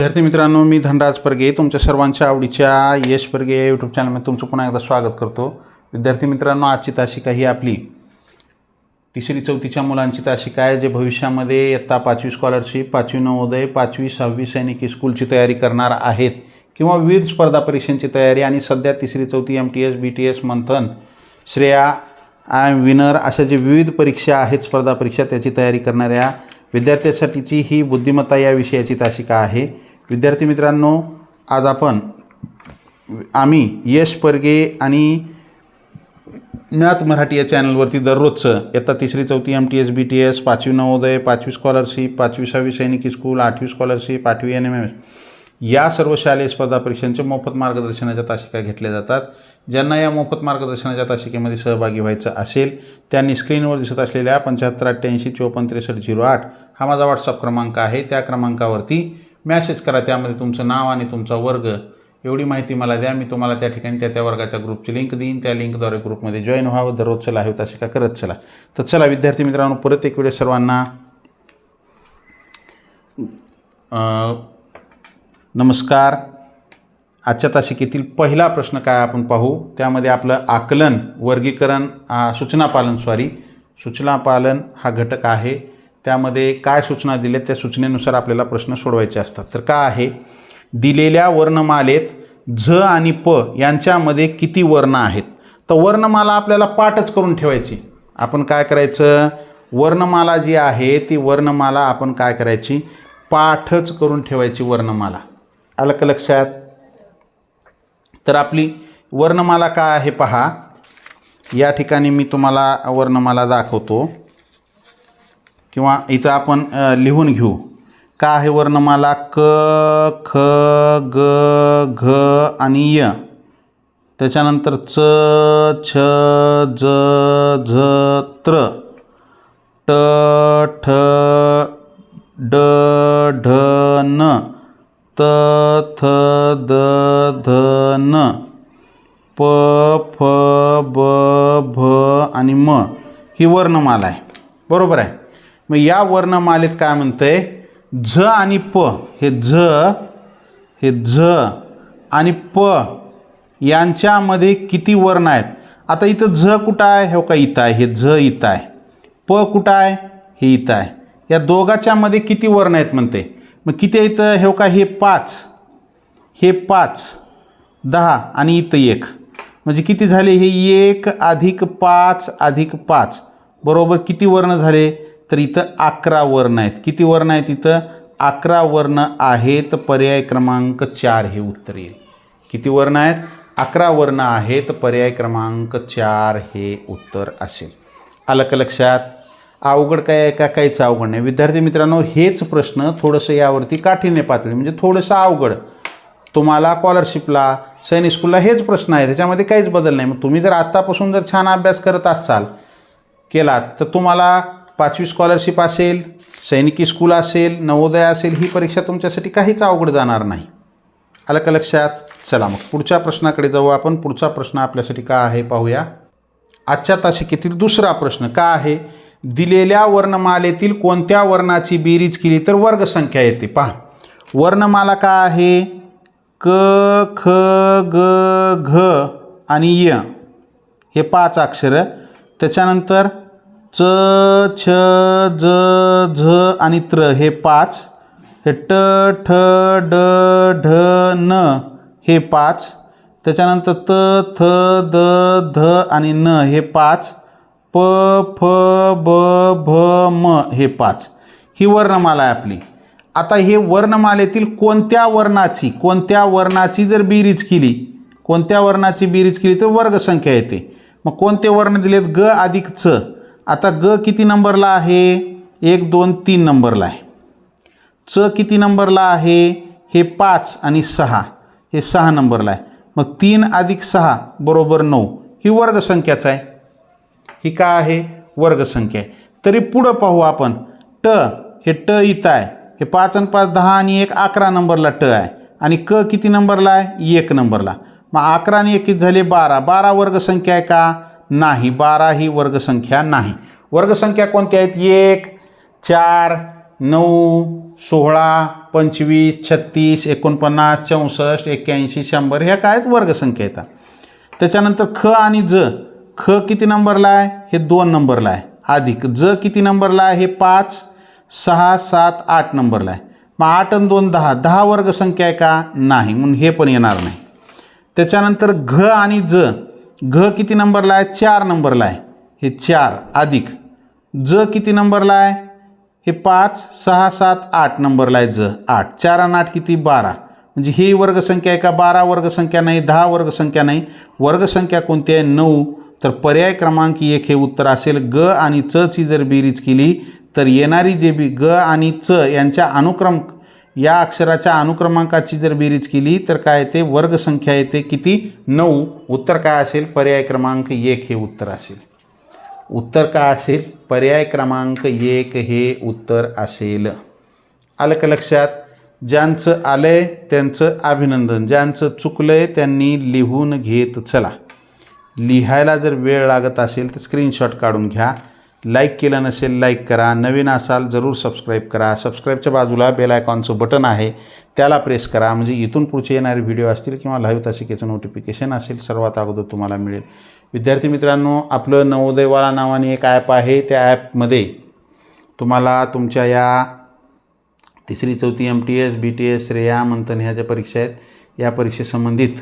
विद्यार्थी मित्रांनो मी धनराज परगे तुमच्या सर्वांच्या आवडीच्या यश परगे यूट्यूब चॅनलमध्ये तुमचं पुन्हा एकदा स्वागत करतो. विद्यार्थी मित्रांनो आजची तासिका ही आपली तिसरी चौथीच्या मुलांची तासिका आहे जे भविष्यामध्ये इयत्ता पाचवी स्कॉलरशिप पाचवी नवोदय पाचवी सहावी सैनिकी स्कूलची तयारी करणार आहेत किंवा विविध स्पर्धा परीक्षांची तयारी आणि सध्या तिसरी चौथी M T S B T S Manthan Shreya I M winner अशा जे विविध परीक्षा आहेत स्पर्धा परीक्षा त्याची तयारी करणाऱ्या विद्यार्थ्यांसाठीची ही बुद्धिमत्ता या विषयाची तासिका आहे. विद्यार्थी मित्रांनो आज आपण आम्ही यश परगे आणि ज्ञात मराठी या चॅनलवरती दररोजचं इयत्ता तिसरी चौथी M T S B T S पाचवी नवोदय पाचवी स्कॉलरशिप पाचवी सहावी सैनिकी स्कूल आठवी स्कॉलरशिप आठवी एन एम एस या सर्व शालेय स्पर्धा परीक्षांचे मोफत मार्गदर्शनाच्या तासिका घेतल्या जातात. ज्यांना या मोफत मार्गदर्शनाच्या तासिकेमध्ये सहभागी व्हायचं असेल त्यांनी स्क्रीनवर दिसत असलेल्या पंच्याहत्तर अठ्ठ्याऐंशी चोपन्न त्रेसष्ट झिरो आठ हा माझा व्हॉट्सअप क्रमांक आहे. त्या क्रमांकावरती मॅसेज करा त्यामध्ये तुमचं नाव आणि तुमचा वर्ग. एवढी माहिती मला द्या. मी तुम्हाला त्या ठिकाणी त्या त्या वर्गाच्या ग्रुपची लिंक देईन. त्या लिंकद्वारे ग्रुपमध्ये जॉईन व्हावं. दररोज दररोजचं लाईव्ह का करत चला. तर चला विद्यार्थी मित्रांनो परत एक वेळ सर्वांना. नमस्कार. आजच्या तासिकेतील पहिला प्रश्न काय आपण पाहू? त्यामध्ये आपलं आकलन वर्गीकरण सूचनापालन सूचना पालन सॉरी सूचनापालन हा घटक आहे. त्यामध्ये काय सूचना दिल्या त्या सूचनेनुसार आपल्याला प्रश्न सोडवायचे असतात. तर काय आहे? दिलेल्या वर्णमालेत झ आणि प यांच्यामध्ये किती वर्ण आहेत? तर वर्णमाला आपल्याला पाठच करून ठेवायची. आपण काय करायचं? वर्णमाला जी आहे ती वर्णमाला आपण काय करायची? पाठच करून ठेवायची वर्णमाला. आलं का लक्षात? तर आपली वर्णमाला काय आहे पहा. या ठिकाणी मी तुम्हाला वर्णमाला दाखवतो. किंवा इथं आपण लिहून घेऊ. का आहे वर्णमाला क ख ग घ आणि य? त्याच्यानंतर च छ ज झ त्र. ट ठ ड ढ न. त थ द ध न. प फ ब भ आणि म. ही वर्णमाला आहे. बरोबर आहे? मग या वर्णमालेत काय म्हणतंय? झ आणि प. हे झ हे झ आणि प यांच्यामध्ये किती वर्ण आहेत? आता इथं झ कुठं आहे? हो का इथं आहे. हे झ इथं आहे. प कुठं आहे? हे इथं आहे. या दोघाच्यामध्ये किती वर्ण आहेत म्हणते? मग किती इथं? हे हो का? हे पाच. हे पाच. दहा आणि इथं एक. म्हणजे किती झाले? हे एक अधिक पाच अधिक पाच. बरोबर किती वर्ण झाले? तर इथं अकरा वर्ण आहेत. किती वर्ण आहेत इथं? अकरा वर्ण आहेत. पर्याय क्रमांक चार हे उत्तर येईल. किती वर्ण आहेत? अकरा वर्ण आहेत. पर्याय क्रमांक चार हे उत्तर असेल. आलं का लक्षात. अवघड काय आहे का? काहीच अवघड नाही. विद्यार्थी मित्रांनो हेच प्रश्न थोडंसं यावरती काठीण्य पातळी म्हणजे थोडंसं अवघड. तुम्हाला स्कॉलरशिपला सैनिक स्कूलला हेच प्रश्न आहे. त्याच्यामध्ये काहीच बदल नाही. मग तुम्ही जर आत्तापासून जर छान अभ्यास करत असाल केलात तर तुम्हाला पाचवी स्कॉलरशिप असेल सैनिकी स्कूल असेल नवोदय असेल ही परीक्षा तुमच्यासाठी काहीच अवघड जाणार नाही. आलं का लक्षात चला मग पुढच्या प्रश्नाकडे जाऊ आपण. पुढचा प्रश्न आपल्यासाठी का आहे पाहूया. आजच्या तासिकेतील दुसरा प्रश्न का आहे? दिलेल्या वर्णमालेतील कोणत्या वर्णाची बेरीज केली तर वर्गसंख्या येते? पहा. वर्णमाला का आहे? क ख ग घ आणि य. हे पाच अक्षरं. त्याच्यानंतर च छ ज झ आणि त्र हे पाच. हे ट ठ ड ढ न हे पाच. त्याच्यानंतर त थ द ध आणि न हे पाच. प फ ब भ म हे पाच. ही वर्णमाला आहे आपली. आता हे वर्णमालेतील कोणत्या वर्णाची कोणत्या वर्णाची जर बेरीज केली कोणत्या वर्णाची बेरीज केली तर वर्गसंख्या येते. मग कोणते वर्ण दिलेत? ग अधिक च. आता ग किती नंबरला आहे? एक दोन तीन नंबरला आहे. च किती नंबरला आहे? हे पाच आणि सहा. हे सहा नंबरला आहे. मग तीन अधिक सहा बरोबर नऊ. ही वर्गसंख्याच आहे. ही काय आहे? वर्गसंख्या आहे. तरी पुढं पाहू आपण. ट हे ट इथं आहे. हे पाच आणि पाच दहा आणि एक अकरा नंबरला ट आहे. आणि क किती नंबरला आहे? एक नंबरला. मग अकरा आणि एक किती झाले? बारा. बारा वर्गसंख्या आहे का? नाही बारा ही वर्गसंख्या नाही. वर्गसंख्या कोणत्या आहेत? एक चार नऊ सोळा पंचवीस छत्तीस एकोणपन्नास चौसष्ट एक्क्याऐंशी शंभर ह्या काय आहेत? वर्गसंख्या येतात त्याच्यानंतर ख आणि ज. ख किती नंबरला आहे? हे दोन नंबरला आहे. अधिक ज किती नंबरला आहे? हे पाच सहा सात आठ नंबरला आहे. मग आठ आणि दोन दहा. दहा वर्गसंख्या आहे का? नाही. म्हणून हे पण येणार नाही. त्याच्यानंतर घ आणि ज. घ किती नंबरला आहे? चार नंबरला आहे. हे चार अधिक. ज किती नंबरला आहे? हे पाच सहा सात आठ नंबरला आहे. ज आठ. चार आणि आठ किती? बारा. म्हणजे ही वर्गसंख्या आहे का? बारा वर्गसंख्या नाही दहा वर्गसंख्या नाही. वर्गसंख्या कोणती आहे? नऊ. तर पर्याय क्रमांक एक हे उत्तर असेल. ग आणि च ची जर बेरीज केली तर येणारी जे बी ग आणि च यांच्या अनुक्रम या अक्षराच्या अनुक्रमांकाची जर बेरीज केली तर काय येते? वर्गसंख्या येते. किती? नऊ. उत्तर काय असेल? पर्याय क्रमांक एक हे उत्तर असेल. उत्तर काय असेल? पर्याय क्रमांक एक हे उत्तर असेल. आलं का लक्षात? ज्यांचं आलंय त्यांचं अभिनंदन. ज्यांचं चुकलंय त्यांनी लिहून घेत चला. लिहायला जर वेळ लागत असेल तर स्क्रीनशॉट काढून घ्या. लाईक केलं नसेल लाईक करा. नवीन असाल जरूर सबस्क्राईब करा. सबस्क्राईबच्या बाजूला बेल आयकॉनचं बटन आहे. त्याला प्रेस करा. म्हणजे इथून पुढचे येणारे व्हिडिओ असतील किंवा लाईव्ह तासिकेचं नोटिफिकेशन असेल सर्वात अगोदर तुम्हाला मिळेल. विद्यार्थी मित्रांनो आपलं नवोदयवाला नावाने एक ॲप आहे. त्या ॲपमध्ये तुम्हाला तुमच्या या तिसरी चौथी M T S B T S Shreya Manthan ह्या ज्या परीक्षा आहेत या परीक्षेसंबंधित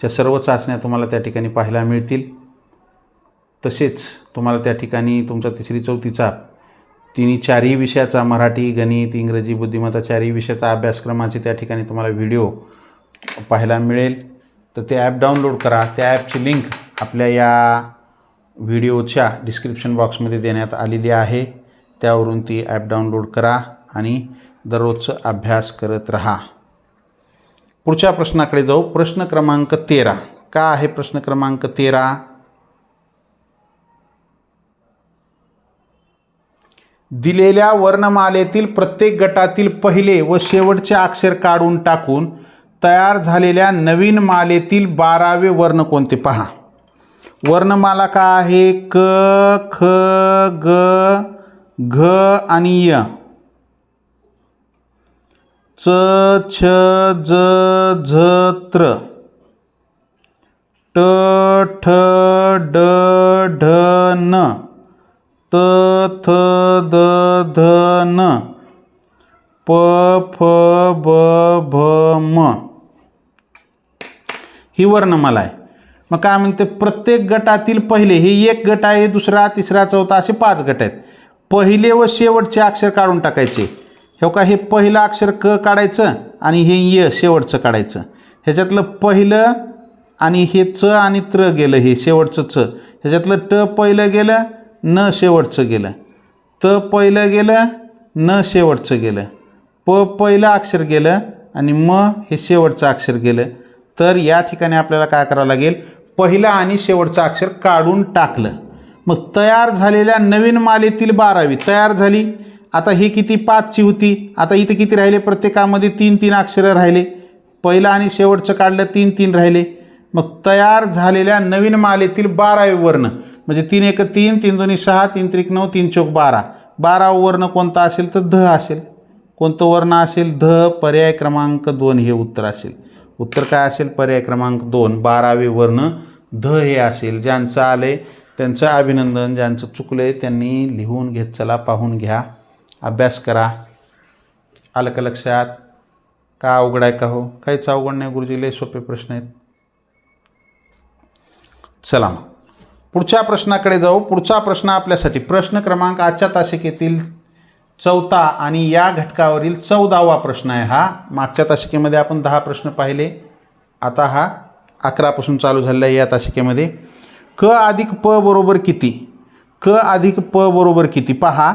च्या सर्व चाचण्या तुम्हाला त्या ठिकाणी पाहायला मिळतील. तसेच तुम्हाला त्या ठिकाणी तुमचा तिसरी चौथीचा तिन्ही चारही विषयाचा मराठी गणित इंग्रजी बुद्धिमत्ता चारही विषयाचा अभ्यासक्रमाचे त्या ठिकाणी तुम्हाला व्हिडिओ पाहायला मिळेल. तर ते ॲप डाउनलोड करा. त्या ॲपची लिंक आपल्या या व्हिडिओच्या डिस्क्रिप्शन बॉक्समध्ये देण्यात आलेली आहे. त्यावरून ती ॲप डाउनलोड करा आणि दररोजचं अभ्यास करत राहा. पुढच्या प्रश्नाकडे जाऊ. प्रश्न क्रमांक तेरा. का आहे प्रश्न क्रमांक तेरा? दिलेल्या वर्णमालेतील प्रत्येक गटातील पहिले व शेवटचे अक्षर काढून टाकून तयार झालेल्या नवीन मालेतील बारावे वर्ण कोणते पहा. वर्णमाला का आहे? क ख ग घ आणि य. च छ ज झ त्र. ट ठ ड ढ न. त थ द ध न प फ ब भ म. ही वर्णमाला आहे. मग काय म्हणते प्रत्येक गटातील पहिले हे एक गट आहे दुसरा तिसरा चौथा असे पाच गट आहेत. पहिले व शेवटचे अक्षर काढून टाकायचे. हे का हे पहिलं अक्षर क काढायचं आणि हे य शेवटचं काढायचं. ह्याच्यातलं पहिलं आणि हे च आणि त्र गेलं हे शेवटचं च. ह्याच्यातलं ट पहिलं गेलं न शेवटचं गेलं. त पहिलं गेलं न शेवटचं गेलं. प पहिलं अक्षर गेलं आणि म हे शेवटचं अक्षर गेलं. तर या ठिकाणी आपल्याला काय करावं लागेल? पहिलं आणि शेवटचं अक्षर काढून टाकलं. मग तयार झालेल्या नवीन मालेतील बारावी तयार झाली. आता ही किती पाचची होती? आता इथे किती राहिले? प्रत्येकामध्ये तीन तीन अक्षरं राहिले. पहिलं आणि शेवटचं काढलं तीन तीन राहिले. मग तयार झालेल्या नवीन मालेतील बारावे वर्ण म्हणजे तीन एक तीन तीन दोन्ही सहा तीन त्रिक नऊ तीन चौक बारा. बारा वर्ण कोणता असेल तर ध असेल. कोणतं वर्ण असेल ध पर्याय क्रमांक दोन हे उत्तर असेल. उत्तर काय असेल? पर्याय क्रमांक दोन बारावे वर्ण ध हे असेल. ज्यांचं आले त्यांचं अभिनंदन ज्यांचं चुकलं त्यांनी लिहून घेत चला पाहून घ्या. अभ्यास करा. आलं का लक्षात? का अवघड आहे का हो? काहीच अवघड नाही गुरुजी लय सोपे प्रश्न आहेत. चला मग. पुढच्या प्रश्नाकडे जाऊ. पुढचा प्रश्न आपल्यासाठी. प्रश्न क्रमांक आजच्या तासिकेतील चौथा आणि या घटकावरील चौदावा प्रश्न आहे हा. मागच्या तासिकेमध्ये आपण दहा प्रश्न पाहिले. आता हा अकरापासून चालू झालेला आहे या तासिकेमध्ये. क अधिक प बरोबर किती? क अधिक प बरोबर किती? पहा.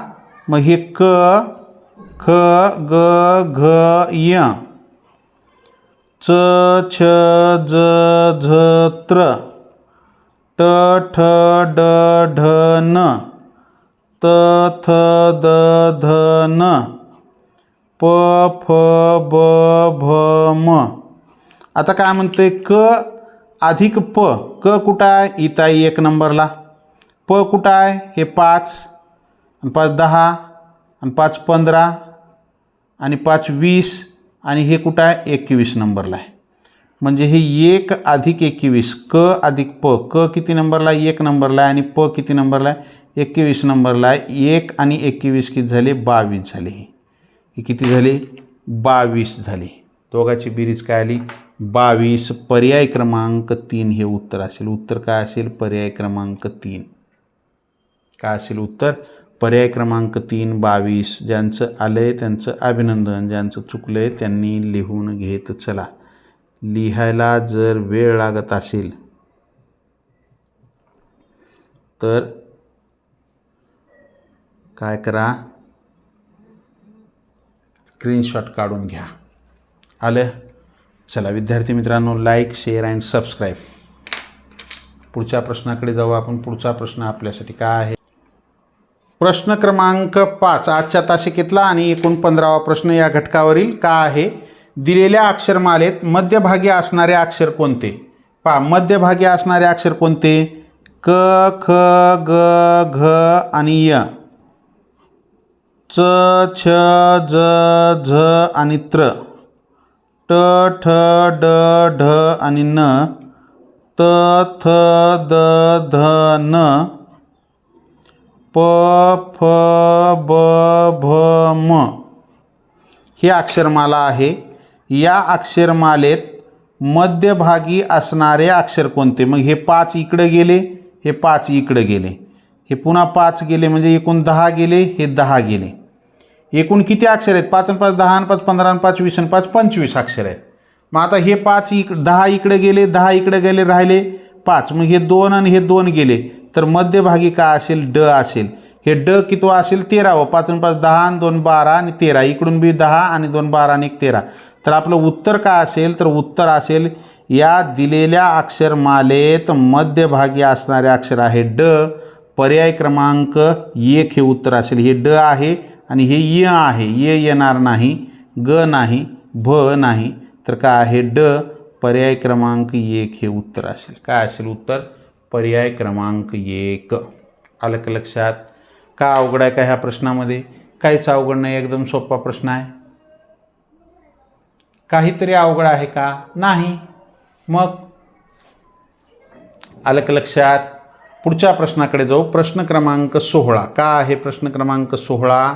मग हे क ख ग घ य. च छ ज झ त्र. ट ठ ड ढ न. त थ द ध न. प फ ब भ म. आता काय म्हणते क अधिक प. क कुठं आहे इथं आहे एक नंबरला. प कुठं आहे हे पाच. आणि पाच दहा. आणि पाच पंधरा. आणि पाच वीस. आणि हे कुठं आहे एकवीस नंबरला आहे. म्हणजे हे एक अधिक एकवीस क अधिक प क किती नंबरला आहे? एक नंबरला आहे आणि प किती नंबरला आहे? एकवीस नंबरला आहे. एक आणि एकवीस किती झाले? बावीस झाले. हे किती झाले? बावीस झाले. दोघाची बेरीज काय आली? बावीस. पर्याय क्रमांक तीन हे उत्तर असेल. उत्तर काय असेल? पर्याय क्रमांक तीन. काय असेल उत्तर? पर्याय क्रमांक तीन बावीस. ज्यांचं आलं आहे त्यांचं अभिनंदन. ज्यांचं चुकलं आहे त्यांनी लिहून घेत चला. लिहायला जर वेळ लागत असेल तर काय करा? स्क्रीनशॉट काढून घ्या. आलं? चला विद्यार्थी मित्रांनो लाईक शेअर अँड सबस्क्राईब पुढच्या प्रश्नाकडे जाऊ आपण. पुढचा प्रश्न आपल्यासाठी काय आहे? प्रश्न क्रमांक पाच. आजच्या तासिकेतला आणि एकूण पंधरावा प्रश्न या घटकावरील का आहे? दिलेल्या अक्षरमालेत मध्यभागी असणारे अक्षर कोणते? पहा मध्यभागी असणारे अक्षर कोणते? क ख ग घ आणि य. च छ ज झ आणि त्र. ट ठ ड ढ आणि न. त थ द ध न. प फ ब भ म. ही अक्षरमाला आहे. या अक्षरमालेत मध्यभागी असणारे अक्षर कोणते? मग हे पाच इकडं गेले हे पाच इकडं गेले. हे पुन्हा पाच गेले म्हणजे एकूण दहा गेले हे दहा गेले. एकूण किती अक्षर आहेत? पाच आणि पाच दहा आणि पाच पंधरा आणि पाच वीस आणि पाच पंचवीस अक्षर आहेत. मग आता हे पाच इक दहा इकडे गेले दहा इकडे गेले राहिले पाच. मग हे दोन आणि हे दोन गेले. तर मध्यभागी काय असेल? ड असेल. हे ड कितवा असेल? तेरावं. पाच आणि पाच दहा आणि दोन बारा आणि तेरा. इकडून बी दहा आणि दोन बारा आणि एक तेरा. तर आपलं उत्तर काय असेल? तर उत्तर असेल या दिलेल्या अक्षरमालेत मध्यभागी असणारे अक्षर आहे ड. पर्याय क्रमांक एक हे उत्तर असेल. हे ड आहे आणि हे य आहे. य येणार नाही ग नाही भ नाही. तर काय आहे ड? पर्याय क्रमांक एक हे उत्तर असेल. काय असेल उत्तर? पर्याय क्रमांक एक. आलं का लक्षात? का अवघड आहे का ह्या प्रश्नामध्ये? काहीच अवघड नाही एकदम सोपा प्रश्न आहे. काहीतरी अवघड आहे का? नाही. मग? आलं का लक्षात? पुढच्या प्रश्नाकडे जाऊ. प्रश्न क्रमांक सोहळा. का आहे प्रश्न क्रमांक सोहळा?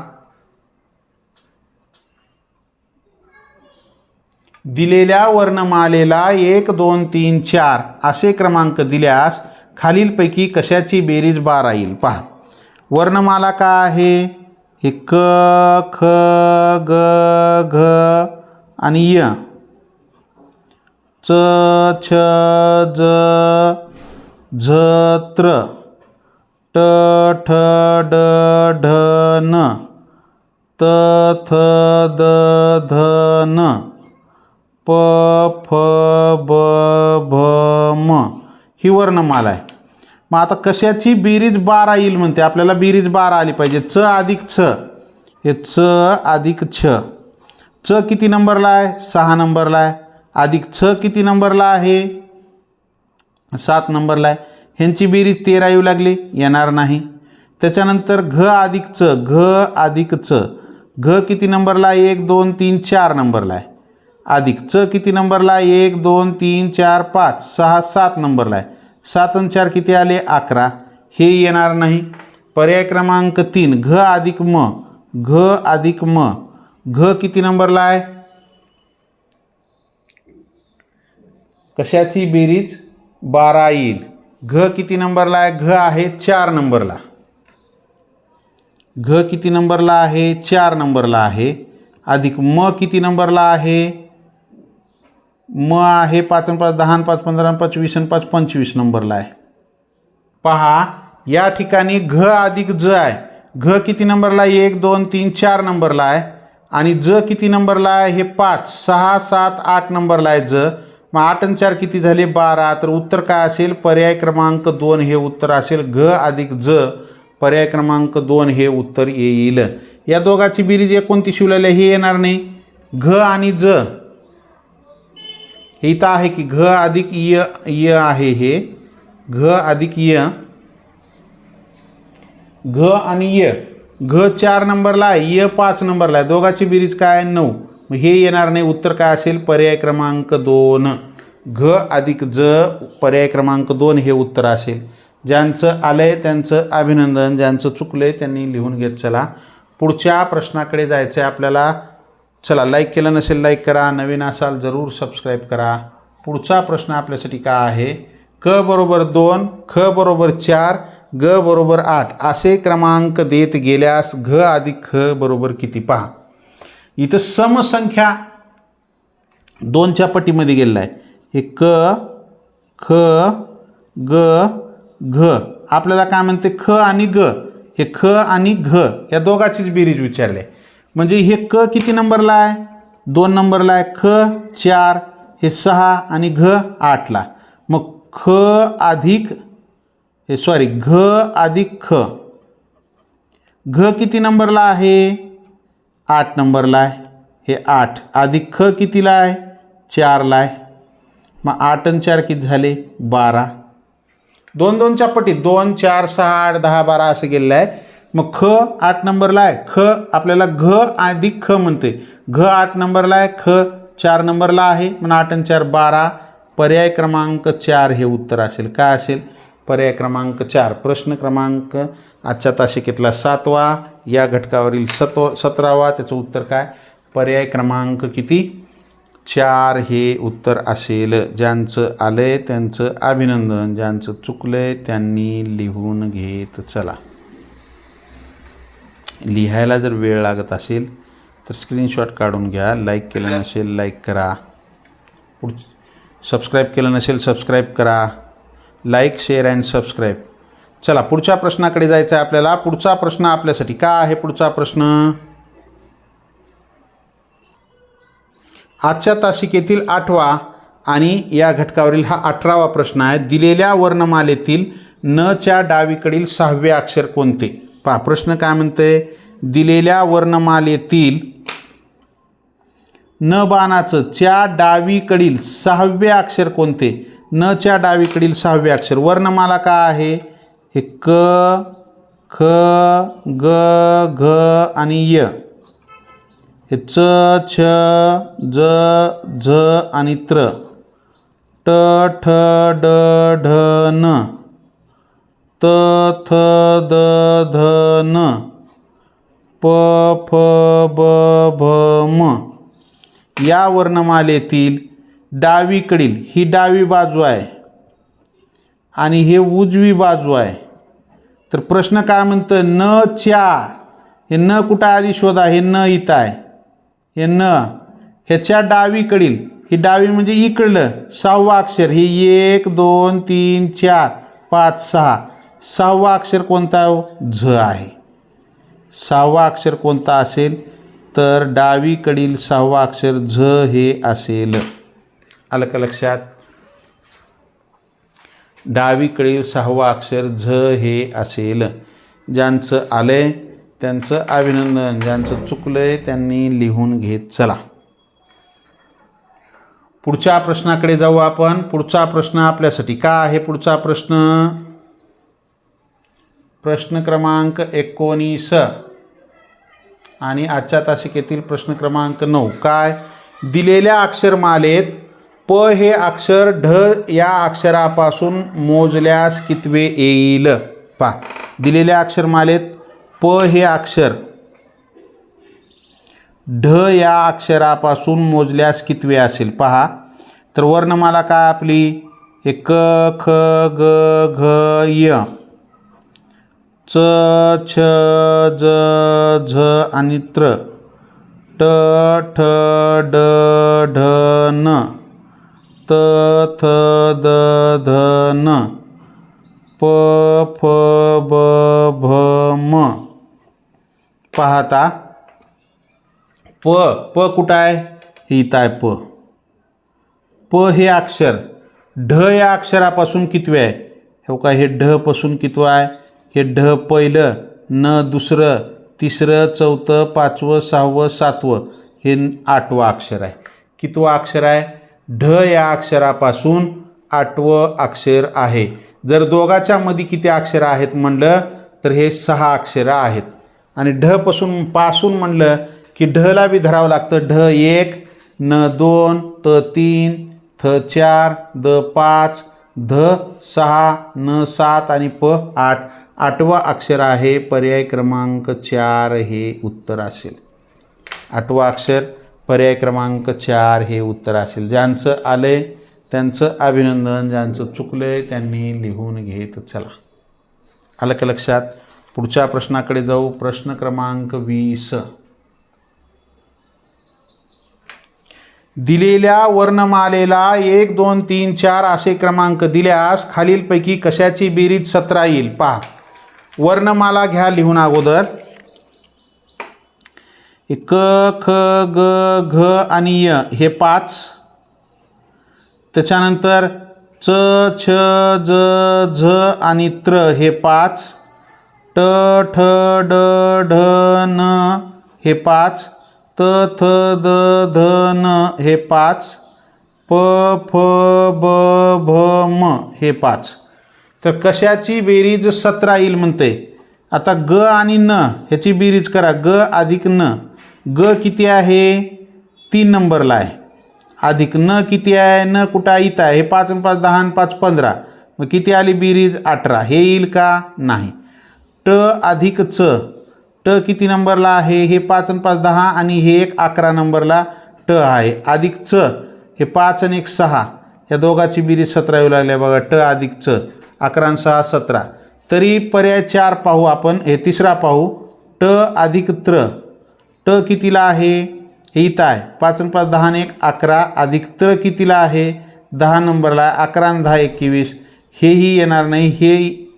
दिलेल्या वर्णमालेला एक दोन तीन चार असे क्रमांक दिल्यास खालीलपैकी कशाची बेरीज बारा येईल? पहा. वर्णमाला का आहे? हे क ख ग घ आणि य. च छ ज झ त्र. ट ठ ड ढ न. त थ द ध न. प फ ब भ म. ही वर्णमाला आहे. मग आता कशाची बेरीज बारा येईल म्हणते? आपल्याला बेरीज बारा आली पाहिजे. च अधिक छ. हे च अधिक छ. च किती नंबरला आहे? सहा नंबरला आहे. अधिक छ किती नंबरला आहे? सात नंबरला आहे. ह्यांची बेरीज तेरा येऊ लागली. येणार नाही. त्याच्यानंतर घ अधिक च घ अधिक च. घ किती नंबरला आहे? एक दोन तीन चार नंबरला आहे. अधिक च किती नंबरला आहे? एक दोन तीन चार पाच सहा सात नंबरला आहे. सात आणि चार किती आले? अकरा. हे येणार नाही. पर्याय क्रमांक तीन घ अधिक म. घ अधिक म. घ किती नंबरला आहे? कशाची बेरीज? बारा येईल. घ किती नंबरला आहे? घ आहे चार नंबरला. घ किती नंबरला आहे? चार नंबरला आहे. अधिक म किती नंबरला आहे? म आहे पाच आणि पाच दहा आणि पाच पंधरा आणि पाच वीस आणि पाच पंचवीस नंबरला आहे. पहा या ठिकाणी घ अधिक ज आहे. घ किती नंबरला? आहे एक दोन तीन चार नंबरला आहे. आणि ज किती नंबरला आहे? हे पाच. सहा सात आठ नंबरला आहे ज. मग आठ आणि चार किती झाले? बारा. तर उत्तर काय असेल? पर्याय क्रमांक दोन हे उत्तर असेल. घ अधिक ज. पर्याय क्रमांक दोन हे उत्तर येईल. या दोघाची बिरीज एकोणती शिवलेली आहे, हे येणार नाही. घ आणि ज. हे इथं आहे की घ अधिक य य आहे हे. घ अधिक य. घ आणि य. घ चार नंबरला आहे य पाच नंबरला आहे. दोघाची बेरीज काय आहे? नऊ. मग हे येणार नाही. उत्तर काय असेल? पर्याय क्रमांक दोन. घ अधिक ज पर्याय क्रमांक दोन हे उत्तर असेल. ज्यांचं आलंय त्यांचं अभिनंदन. ज्यांचं चुकलं आहे त्यांनी लिहून घेत चला. पुढच्या प्रश्नाकडे जायचं आहे आपल्याला. चला लाईक केलं नसेल लाईक करा. नवीन असाल जरूर सबस्क्राईब करा. पुढचा प्रश्न आपल्यासाठी काय आहे? क बरोबर दोन ख बरोबर चार ग बरोबर आठ असे क्रमांक देत गेल्यास घ अधिक ख बरोबर किती? पहा. इथं समसंख्या दोनच्या पटीमध्ये गेलेला आहे. हे क ख ग घ. आपल्याला काय म्हणते? ख आणि ग. हे ख आणि घ या दोघाचीच बेरीज विचारले म्हणजे हे क किती नंबरला आहे? दोन नंबरला आहे. ख चार हे सहा आणि घ आठला. मग ख अधिक हे सॉरी घ अधिक ख. घ किती नंबरला आहे? आठ नंबरला आहे. हे आठ. अधिक ख कितीला आहे? चारला आहे. मग आठ आणि चार किती झाले? बारा. दोन दोनच्या पटीत दोन चार सहा आठ दहा बारा असं गेलेलं आहे. मग ख आठ नंबरला आहे. ख आपल्याला घ अधिक ख म्हणते घ आठ नंबरला आहे ख चार नंबरला आहे. म्हणून आठ आणि चार बारा. पर्याय क्रमांक चार हे उत्तर असेल. काय असेल? पर्याय क्रमांक चार प्रश्न क्रमांक आजच्या तासिकेतला सातवा. या घटकावरील सतो सतरावा त्याचं उत्तर काय? पर्याय क्रमांक किती? चार हे उत्तर असेल. ज्यांचं आलं आहे त्यांचं अभिनंदन. ज्यांचं चुकलं आहे त्यांनी लिहून घेत चला. लिहायला जर वेळ लागत असेल तर स्क्रीनशॉट काढून घ्या. लाईक केलं नसेल लाईक करा. पुढ सबस्क्राईब केलं नसेल सबस्क्राईब करा. Like share and subscribe. चला पुढच्या प्रश्नाकडे जायचं आहे आपल्याला. पुढचा प्रश्न आपल्यासाठी का आहे पुढचा प्रश्न? आजच्या तासिकेतील आठवा आणि या घटकावरील हा अठरावा प्रश्न आहे. दिलेल्या वर्णमालेतील न च्या डावीकडील सहावे अक्षर कोणते? पहा प्रश्न काय म्हणते? दिलेल्या वर्णमालेतील न बाणाचं च्या डावीकडील सहावे अक्षर कोणते? न च्या डावीकडील सहावे अक्षर. वर्णमाला काय आहे? हे क ख ग घ आणि य. हे च छ ज झ आणि त्र. ट ठ ड ढ न. त थ द ध न. प फ ब भ म. या वर्णमालेतील डावीकडील ही डावी बाजू आहे. आणि हे उजवी बाजू आहे. तर प्रश्न काय म्हणतं? न च्या. हे न कुठं आधी शोधा. हे न इथं आहे. हे न. ह्याच्या डावीकडील ही डावी म्हणजे इकडलं. सहावा अक्षर. हे एक दोन तीन चार पाच सहा. सहावा अक्षर कोणता आहे झ आहे. सहावा अक्षर कोणता असेल? तर डावीकडील सहावा अक्षर झ हे असेल. आलं का लक्षात डावीकडील सहावा अक्षर झ हे असेल. ज्यांचं आलंय त्यांचं अभिनंदन ज्यांचं चुकलं आहे त्यांनी लिहून घेत चला. पुढच्या प्रश्नाकडे जाऊ आपण. पुढचा प्रश्न आपल्यासाठी का आहे पुढचा प्रश्न? प्रश्न क्रमांक एकोणीस. आणि आजच्या तासिकेतील प्रश्न क्रमांक नऊ. काय? दिलेल्या अक्षरमालेत प हे अक्षर ढ या अक्षरापासून मोजल्यास कितवे येईल? पा. दिलेल्या अक्षरमालेत प हे अक्षर ढ या अक्षरापासून मोजल्यास कितवे असेल? पहा. तर वर्णमाला काय आपली? हे क ख ग घ य. च छ ज झ आणि त्र. ट ठ ड ढ न. त थ द ध न प फ ब भ म पाहता. प प कुठं आहे हे इथं आहे प. प हे अक्षर. ढ या अक्षरापासून कितवे आहे? हो का हे ढ पासून कितवं आहे? हे ढ पहिलं न दुसरं तिसरं चौथं पाचवं सहावं सातवं. हे आठवं अक्षर आहे. कितवं अक्षर आहे? ढ या अक्षरापासून आठवं अक्षर आहे. जर दोघाच्या मध्ये किती अक्षरं आहेत म्हणलं तर हे सहा अक्षरं आहेत. आणि ढपासून पासून म्हणलं की ढला बी धरावं लागतं. ढ एक न दोन त तीन थ चार द पाच ध सहा न सात आणि प आठ. आठवा अक्षर आहे पर्याय क्रमांक चार हे उत्तर असेल. आठवा अक्षर पर्याय क्रमांक चार हे उत्तर असेल. ज्यांचं आलंय त्यांचं अभिनंदन ज्यांचं चुकलंय त्यांनी लिहून घेत चला. आलं का लक्षात? पुढच्या प्रश्नाकडे जाऊ. प्रश्न क्रमांक वीस. दिलेल्या वर्णमालेला एक दोन तीन चार असे क्रमांक दिल्यास खालीलपैकी कशाची बेरीज सतरा येईल? पहा. वर्णमाला घ्या लिहून अगोदर. हे क ख ग घ आणि य हे पाच. त्याच्यानंतर च छ ज झ आणि त्र हे पाच. ट ठ ड ढ न हे पाच. त थ द ध न हे पाच. प फ ब भ म हे पाच. तर कशाची बेरीज सतरा येईल म्हणते? आता ग आणि न ह्याची बेरीज करा. ग अधिक न. ग किती आहे? तीन नंबरला आहे. अधिक न किती आहे न कुठं आहे? इथं आहे. हे पाच पाच दहा आणि पाच पंधरा. मग किती आली बिरीज अठरा. हे येईल का? नाही. ट अधिक च. ट किती नंबरला आहे? हे पाच आणि पाच दहा आणि हे एक अकरा नंबरला ट आहे. अधिक च. हे पाच आणि एक सहा. या दोघाची बिरीज सतरा येऊ लागल्या बघा. ट अधिक च. अकरा आणि सहा सतरा. तरी पर्याय चार पाहू आपण. हे तिसरा पाहू. ट अधिक त्र. ट कितीला आहे? हे इथं आहे. पाच आणि पाच दहा आणि एक अकरा. अधिक तळ कितीला आहे? दहा नंबरला आहे. अकरा आणि दहा एकवीस. हेही येणार नाही. हे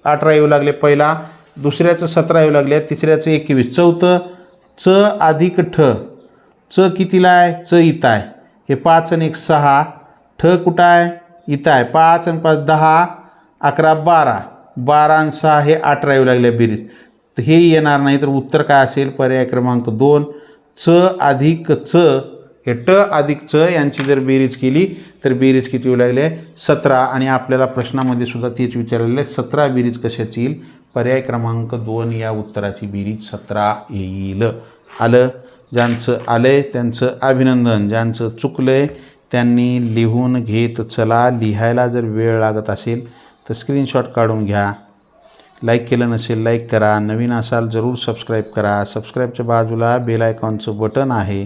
अठरा येऊ लागले पहिला. दुसऱ्याचं सतरा येऊ लागले. तिसऱ्याचं एकवीस. चौथं च अधिक ठ. च कितीला आहे? च इथं आहे. हे पाच आणि एक सहा. ठ कुठं आहे? इथं आहे. पाच आणि पाच दहा. अकरा बारा. बारा आणि सहा हे अठरा येऊ लागले बेरीज. हे येणार नाही तर उत्तर काय असेल? पर्याय क्रमांक दोन. च अधिक च हे ट अधिक च यांची जर बेरीज केली तर बेरीज किती येऊ लागले? सतरा. आणि आपल्याला प्रश्नामध्ये सुद्धा तेच विचारलेलं आहे सतरा बेरीज कशाची येईल? पर्याय क्रमांक दोन या उत्तराची बेरीज सतरा येईल. आलं? ज्यांचं आलंय त्यांचं अभिनंदन. ज्यांचं चुकलं आहे त्यांनी लिहून घेत चला. लिहायला जर वेळ लागत असेल तर स्क्रीनशॉट काढून घ्या. लाईक केलं नसेल लाईक करा. नवीन असाल जरूर सबस्क्राईब करा. सबस्क्राईबच्या बाजूला बेल आयकॉनचं बटन आहे.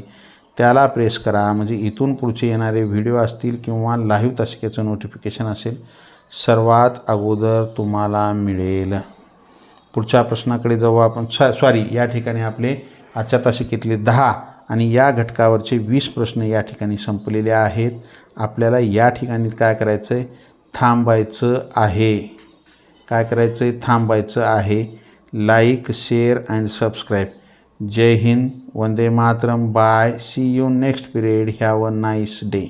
त्याला प्रेस करा. म्हणजे इथून पुढचे येणारे व्हिडिओ असतील किंवा लाईव्ह तासिकेचं नोटिफिकेशन असेल सर्वात अगोदर तुम्हाला मिळेल. पुढच्या प्रश्नाकडे जाऊ आपण. सा सॉरी या ठिकाणी आपले आजच्या तासिकेतले दहा आणि या घटकावरचे वीस प्रश्न या ठिकाणी संपलेले आहेत. आपल्याला या ठिकाणी काय करायचं आहे थांबायचं आहे. काय करायचं आहे थांबायचं आहे. लाईक शेअर अँड सबस्क्राईब जय हिंद. वंदे Mataram. Bye see you next period have a nice day